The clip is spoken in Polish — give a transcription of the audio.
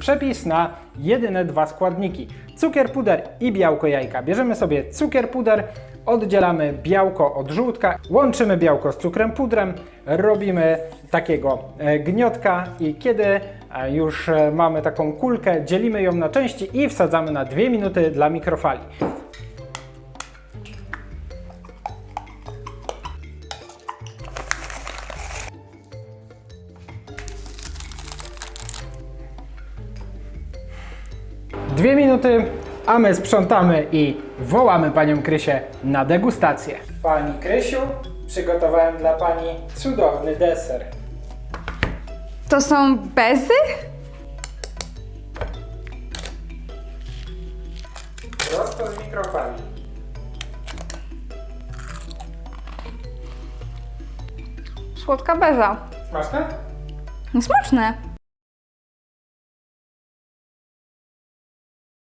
Przepis na jedyne dwa składniki: cukier puder i białko jajka. Bierzemy sobie cukier puder, oddzielamy białko od żółtka, łączymy białko z cukrem pudrem, robimy takiego e, gniotka i kiedy e, już e, mamy taką kulkę, dzielimy ją na części i wsadzamy na 2 minuty dla mikrofali. Dwie minuty, a my sprzątamy i wołamy panią Krysię na degustację. Pani Krysiu, przygotowałem dla pani cudowny deser. To są bezy? Prosto z mikrofali. Słodka beza. Smaczne? No smaczne.